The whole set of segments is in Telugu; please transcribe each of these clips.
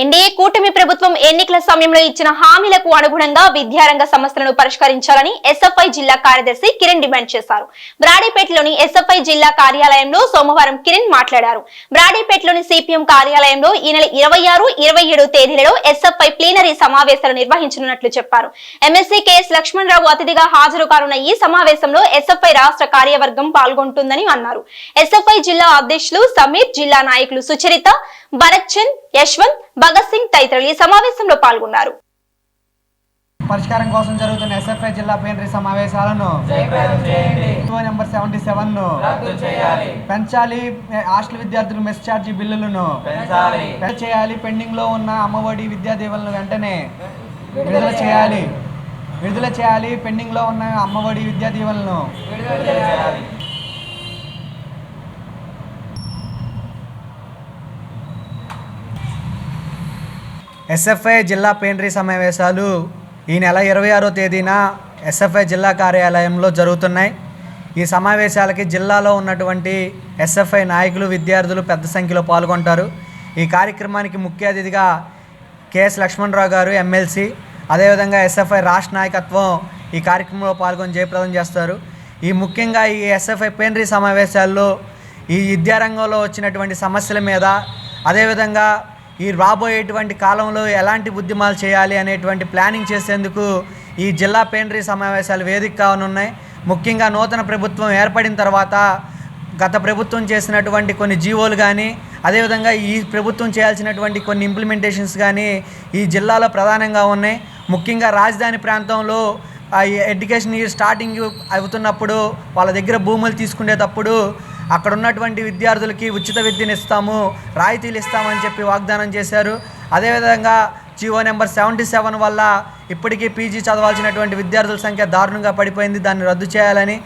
ఎన్డీఏ కూటమి ప్రభుత్వం ఎన్నికల సమయంలో ఇచ్చిన హామీలకు అనుగుణంగా విద్యారంగ సమస్యలను పరిష్కరించాలని ఎస్ఎఫ్ఐ జిల్లా కార్యదర్శి కిరణ్ డిమాండ్ చేశారు. బ్రాడీపేటలోని ఎస్ఎఫ్ఐ జిల్లా కార్యాలయంలో సోమవారం కిరణ్ మాట్లాడారు. బ్రాడీపేటలోని సిపిఎం కార్యాలయంలో ఈ నెల ఇరవై ఆరు ఇరవై ఏడు తేదీలలో ఎస్ఎఫ్ఐ ప్లీనరీ సమావేశాలు నిర్వహించనున్నట్లు చెప్పారు. ఎమ్మెల్సీ కెఎస్ లక్ష్మణరావు అతిథిగా హాజరు కానున్న ఈ సమావేశంలో ఎస్ఎఫ్ఐ రాష్ట్ర కార్యవర్గం పాల్గొంటుందని అన్నారు. ఎస్ఎఫ్ఐ జిల్లా అధ్యక్షులు సమీర్ జిల్లా నాయకులు సుచరిత భరత్ చంద్ యశ్వంత్ భగత్ సింగ్ తదితరులు ఈ సమావేశంలో పాల్గొన్నారు. పరిష్కారం కోసం జరుగుతున్న ఎస్ఎఫ్ఐ జిల్లా ప్లీనరీ సమావేశాలను నెంబర్ సెవెంటీ సెవెన్ను పెంచాలి హాస్టల్ విద్యార్థులు మెస్ ఛార్జీ బిల్లులను చేయాలి. పెండింగ్లో ఉన్న అమ్మఒడి విద్యా దీవెనలు వెంటనే విడుదల చేయాలి. విడుదల చేయాలి. పెండింగ్లో ఉన్న అమ్మఒడి విద్యా దీవెనలను ఎస్ఎఫ్ఐ జిల్లా ప్లీనరీ సమావేశాలు ఈ నెల ఇరవై ఆరో తేదీన ఎస్ఎఫ్ఐ జిల్లా కార్యాలయంలో జరుగుతున్నాయి. ఈ సమావేశాలకి జిల్లాలో ఉన్నటువంటి ఎస్ఎఫ్ఐ నాయకులు విద్యార్థులు పెద్ద సంఖ్యలో పాల్గొంటారు. ఈ కార్యక్రమానికి ముఖ్య అతిథిగా కెఎస్ లక్ష్మణరావు గారు ఎమ్మెల్సీ అదేవిధంగా ఎస్ఎఫ్ఐ రాష్ట్ర నాయకత్వం ఈ కార్యక్రమంలో పాల్గొని జయప్రదం చేస్తారు. ఈ ముఖ్యంగా ఈ ఎస్ఎఫ్ఐ ప్లీనరీ సమావేశాల్లో ఈ విద్యారంగంలో వచ్చినటువంటి సమస్యల మీద అదేవిధంగా ఈ రాబోయేటువంటి కాలంలో ఎలాంటి ఉద్యమాలు చేయాలి అనేటువంటి ప్లానింగ్ చేసేందుకు ఈ జిల్లా ప్లీనరీ సమావేశాలు వేదిక కానున్నాయి ముఖ్యంగా నూతన ప్రభుత్వం ఏర్పడిన తర్వాత గత ప్రభుత్వం చేసినటువంటి కొన్ని జీవోలు కానీ అదేవిధంగా ఈ ప్రభుత్వం చేయాల్సినటువంటి కొన్ని ఇంప్లిమెంటేషన్స్ కానీ ఈ జిల్లాలో ప్రధానంగా ఉన్నాయి. ముఖ్యంగా రాజధాని ప్రాంతంలో ఎడ్యుకేషన్ ఇయర్ స్టార్టింగ్ అవుతున్నప్పుడు వాళ్ళ దగ్గర భూములు తీసుకునేటప్పుడు అక్కడ ఉన్నటువంటి విద్యార్థులకి ఉచిత విద్యను ఇస్తాము రాయితీలు ఇస్తామని చెప్పి వాగ్దానం చేశారు. అదేవిధంగా జీవో నెంబర్ సెవెంటీ సెవెన్ వల్ల ఇప్పటికీ పీజీ చదవాల్సినటువంటి విద్యార్థుల సంఖ్య దారుణంగా పడిపోయింది. దాన్ని రద్దు చేయాలని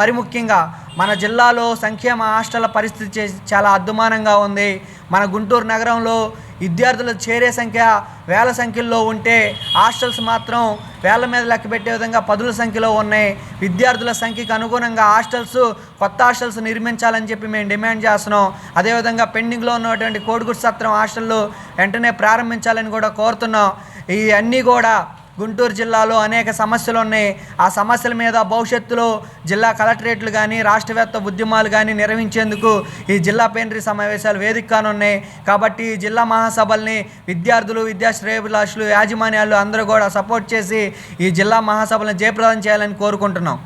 మరి ముఖ్యంగా మన జిల్లాలో సంక్షేమ హాస్టళ్ళ పరిస్థితి చాలా అద్దుమానంగా ఉంది. మన గుంటూరు నగరంలో విద్యార్థులు చేరే సంఖ్య వేల సంఖ్యలో ఉంటే హాస్టల్స్ మాత్రం వేల మీద లెక్క పెట్టే విధంగా పదుల సంఖ్యలో ఉన్నాయి. విద్యార్థుల సంఖ్యకు అనుగుణంగా హాస్టల్స్ కొత్త హాస్టల్స్ నిర్మించాలని చెప్పి మేము డిమాండ్ చేస్తున్నాం. అదేవిధంగా పెండింగ్లో ఉన్నటువంటి కోడిగుడి సత్రం హాస్టళ్ళు వెంటనే ప్రారంభించాలని కూడా కోరుతున్నాం. ఇవన్నీ కూడా గుంటూరు జిల్లాలో అనేక సమస్యలు ఉన్నాయి. ఆ సమస్యల మీద భవిష్యత్తులో జిల్లా కలెక్టరేట్లు కానీ రాష్ట్రవేత్త ఉద్యమాలు కానీ నిర్వహించేందుకు ఈ జిల్లా ప్లీనరీ సమావేశాలు వేదిక కానున్నాయి కాబట్టి ఈ జిల్లా మహాసభల్ని విద్యార్థులు విద్యాశ్రేయభిలాషులు యాజమాన్యాలు అందరూ కూడా సపోర్ట్ చేసి ఈ జిల్లా మహాసభలను జయప్రదం చేయాలని కోరుకుంటున్నాం.